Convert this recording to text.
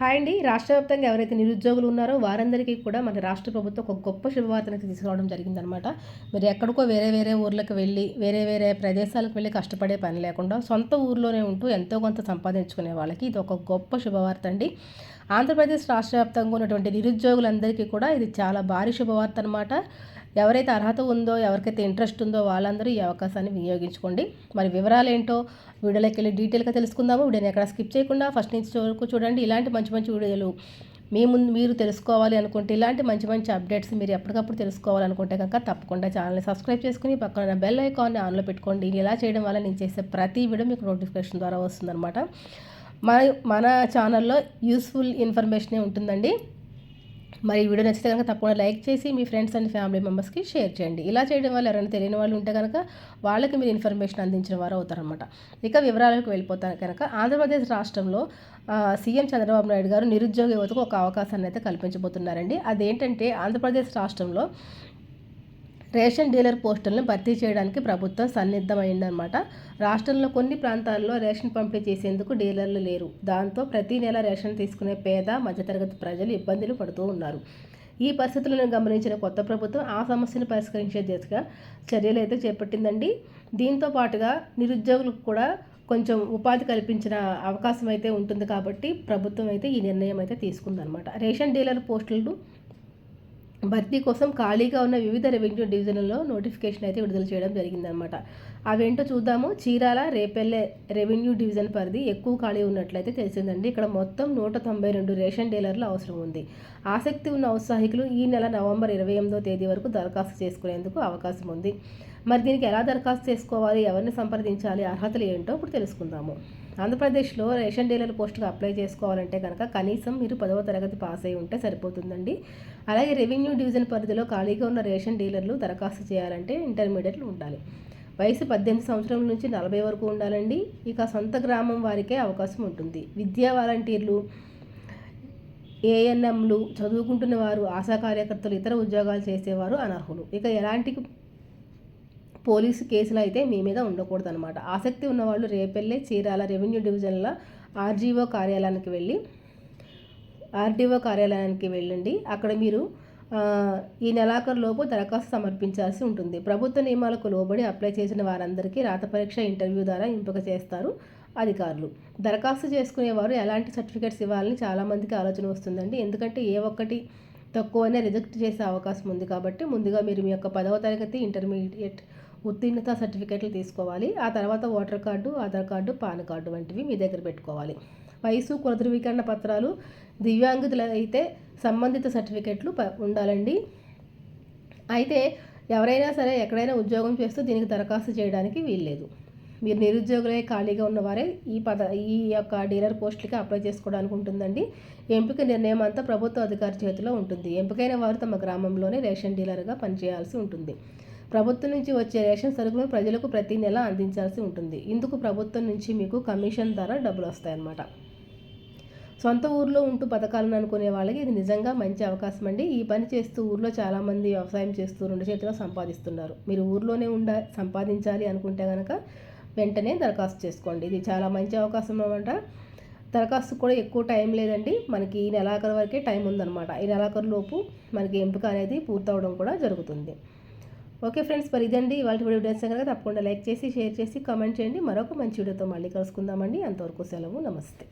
Hi అండి. రాష్ట్ర వ్యాప్తంగా ఎవరైతే నిరుద్యోగులు ఉన్నారో వారందరికీ కూడా మన రాష్ట్ర ప్రభుత్వం ఒక గొప్ప శుభవార్తను తీసుకురావడం జరిగిందనమాట మీరు ఎక్కడికో వేరే వేరే ఊర్లకు వెళ్ళి వేరే వేరే ప్రదేశాలకు వెళ్ళి కష్టపడే పని లేకుండా సొంత ఊర్లోనే ఉంటూ ఎంతో కొంత సంపాదించుకునే వాళ్ళకి ఇది ఒక గొప్ప శుభవార్త అండి. ఆంధ్రప్రదేశ్ రాష్ట్ర వ్యాప్తంగా ఉన్నటువంటి నిరుద్యోగులందరికీ కూడా ఇది చాలా భారీ శుభవార్త అనమాట ఎవరైతే అర్హత ఉందో ఎవరికైతే ఇంట్రెస్ట్ ఉందో వాళ్ళందరూ ఈ అవకాశాన్ని వినియోగించుకోండి. మరి వివరాలు ఏంటో వీడియోలోకి వెళ్ళి డీటెయిల్గా తెలుసుకుందాము. వీడియోని ఎక్కడ స్కిప్ చేయకుండా ఫస్ట్ నుంచి వరకు చూడండి. ఇలాంటి మంచి మంచి వీడియోలు మీ ముందు మీరు తెలుసుకోవాలి అనుకుంటే ఇలాంటి మంచి మంచి అప్డేట్స్ మీరు ఎప్పటికప్పుడు తెలుసుకోవాలనుకుంటే కనుక తప్పకుండా ఛానల్ని సబ్స్క్రైబ్ చేసుకుని పక్కన బెల్ ఐకాన్ని ఆన్లో పెట్టుకోండి. ఇలా చేయడం వల్ల నేను చేసే ప్రతి వీడియో మీకు నోటిఫికేషన్ ద్వారా వస్తుందన్నమాట. మన మన ఛానల్లో యూస్ఫుల్ ఇన్ఫర్మేషనే ఉంటుందండి? మరి వీడియో నచ్చితే కనుక తప్పకుండా లైక్ చేసి మీ ఫ్రెండ్స్ అండ్ ఫ్యామిలీ మెంబర్స్కి షేర్ చేయండి. ఇలా చేయడం వల్ల ఎవరైనా తెలియని వాళ్ళు ఉంటే కనుక వాళ్ళకి మీరు ఇన్ఫర్మేషన్ అందించిన వారు అవుతారనమాట ఇక వివరాలకు వెళ్ళిపోతాను కనుక ఆంధ్రప్రదేశ్ రాష్ట్రంలో సీఎం చంద్రబాబు నాయుడు గారు నిరుద్యోగ యువతకు ఒక అవకాశాన్ని అయితే కల్పించబోతున్నారండి. అదేంటంటే ఆంధ్రప్రదేశ్ రాష్ట్రంలో రేషన్ డీలర్ పోస్టులను భర్తీ చేయడానికి ప్రభుత్వం సన్నిద్ధమైందనమాట రాష్ట్రంలో కొన్ని ప్రాంతాల్లో రేషన్ పంపిణీ చేసేందుకు డీలర్లు లేరు. దాంతో ప్రతి నెల రేషన్ తీసుకునే పేద మధ్యతరగతి ప్రజలు ఇబ్బందులు పడుతూ ఉన్నారు. ఈ పరిస్థితులను గమనించిన కొత్త ప్రభుత్వం ఆ సమస్యను పరిష్కరించే దిశగా చర్యలు అయితే చేపట్టిందండి. దీంతో పాటుగా నిరుద్యోగులకు కూడా కొంచెం ఉపాధి కల్పించిన అవకాశం అయితే ఉంటుంది కాబట్టి ప్రభుత్వం అయితే ఈ నిర్ణయం అయితే తీసుకుందనమాట రేషన్ డీలర్ పోస్టులను భర్తీ కోసం ఖాళీగా ఉన్న వివిధ రెవెన్యూ డివిజన్లలో నోటిఫికేషన్ అయితే విడుదల చేయడం జరిగిందనమాట అవేంటో చూద్దాము. చీరాల రేపెల్లె రెవెన్యూ డివిజన్ పరిధి ఎక్కువ ఖాళీ ఉన్నట్లయితే తెలిసిందండి. ఇక్కడ మొత్తం నూట తొంభై రెండు రేషన్ డీలర్లు అవసరం ఉంది. ఆసక్తి ఉన్న ఔత్సాహికులు ఈ నెల నవంబర్ ఇరవై ఎనిమిదో తేదీ వరకు దరఖాస్తు చేసుకునేందుకు అవకాశం ఉంది. మరి దీనికి ఎలా దరఖాస్తు చేసుకోవాలి? ఎవరిని సంప్రదించాలి? అర్హతలు ఏంటో ఇప్పుడు తెలుసుకుందాము. ఆంధ్రప్రదేశ్లో రేషన్ డీలర్ పోస్టుకు అప్లై చేసుకోవాలంటే కనుక కనీసం మీరు పదవ తరగతి పాస్ అయి ఉంటే సరిపోతుందండి. అలాగే రెవెన్యూ డివిజన్ పరిధిలో ఖాళీగా ఉన్న రేషన్ డీలర్లు దరఖాస్తు చేయాలంటే ఇంటర్మీడియట్లు ఉండాలి. వయసు పద్దెనిమిది సంవత్సరాల నుంచి నలభై వరకు ఉండాలండి. ఇక సొంత గ్రామం వారికే అవకాశం ఉంటుంది. విద్యా వాలంటీర్లు ఏఎన్ఎంలు చదువుకుంటున్న వారు ఆశా కార్యకర్తలు ఇతర ఉద్యోగాలు చేసేవారు అనర్హులు. ఇక ఎలాంటి పోలీసు కేసులు అయితే మీ మీద ఉండకూడదు అనమాట ఆసక్తి ఉన్నవాళ్ళు రేపెళ్ళే చీరాల రెవెన్యూ డివిజన్ల ఆర్జీఓ కార్యాలయానికి వెళ్ళి ఆర్డీఓ కార్యాలయానికి వెళ్ళండి. అక్కడ మీరు ఈ నెలాఖరులోపు దరఖాస్తు సమర్పించాల్సి ఉంటుంది. ప్రభుత్వ నియమాలకు లోబడి అప్లై చేసిన వారందరికీ రాత పరీక్ష ఇంటర్వ్యూ ద్వారా ఎంపిక చేస్తారు అధికారులు. దరఖాస్తు చేసుకునేవారు ఎలాంటి సర్టిఫికేట్స్ ఇవ్వాలని చాలామందికి ఆలోచన వస్తుందండి. ఎందుకంటే ఏ ఒక్కటి తక్కువనే రిజెక్ట్ చేసే అవకాశం ఉంది కాబట్టి ముందుగా మీరు మీ యొక్క పదవ తరగతి ఇంటర్మీడియట్ ఉత్తీర్ణత సర్టిఫికేట్లు తీసుకోవాలి. ఆ తర్వాత voter card Aadhaar card PAN card వంటివి మీ దగ్గర పెట్టుకోవాలి. వయసు కుల ధృవీకరణ పత్రాలు దివ్యాంగుతులు అయితే సంబంధిత సర్టిఫికేట్లు ఉండాలండి. అయితే ఎవరైనా సరే ఎక్కడైనా ఉద్యోగం చేస్తూ దీనికి దరఖాస్తు చేయడానికి వీల్లేదు. మీరు నిరుద్యోగులే ఖాళీగా ఉన్నవారే ఈ పద ఈ యొక్క డీలర్ పోస్టులకి అప్లై చేసుకోవడానికి ఉంటుందండి. ఎంపిక నిర్ణయం అంతా ప్రభుత్వ అధికారి చేతిలో ఉంటుంది. ఎంపికైన వారు తమ గ్రామంలోనే రేషన్ డీలర్గా పనిచేయాల్సి ఉంటుంది. ప్రభుత్వం నుంచి వచ్చే రేషన్ సరుకులను ప్రజలకు ప్రతి నెల అందించాల్సి ఉంటుంది. ఇందుకు ప్రభుత్వం నుంచి మీకు కమిషన్ ద్వారా డబ్బులు వస్తాయన్నమాట. సొంత ఊర్లో ఉంటూ పథకాలను అనుకునే వాళ్ళకి ఇది నిజంగా మంచి అవకాశం అండి. ఈ పని చేస్తూ ఊర్లో చాలామంది వ్యవసాయం చేస్తూ రెండు చేతిలో సంపాదిస్తున్నారు. మీరు ఊర్లోనే ఉండ సంపాదించాలి అనుకుంటే కనుక వెంటనే దరఖాస్తు చేసుకోండి. ఇది చాలా మంచి అవకాశం అనమాట దరఖాస్తు కూడా ఎక్కువ టైం లేదండి. మనకి ఈ నెలాఖరు వరకే టైం ఉందన్నమాట. ఈ నెలాఖరు లోపు మనకి ఎంపిక అనేది పూర్తవడం కూడా జరుగుతుంది. ఓకే ఫ్రెండ్స్ మరి ఇదండి ఇవాళ వీడియో నచ్చినా కనుక తప్పకుండా లైక్ చేసి షేర్ చేసి కామెంట్ చేయండి. మరొక మంచి వీడియోతో మళ్ళీ కలుసుకుందామండి. అంతవరకు సెలవు. నమస్తే.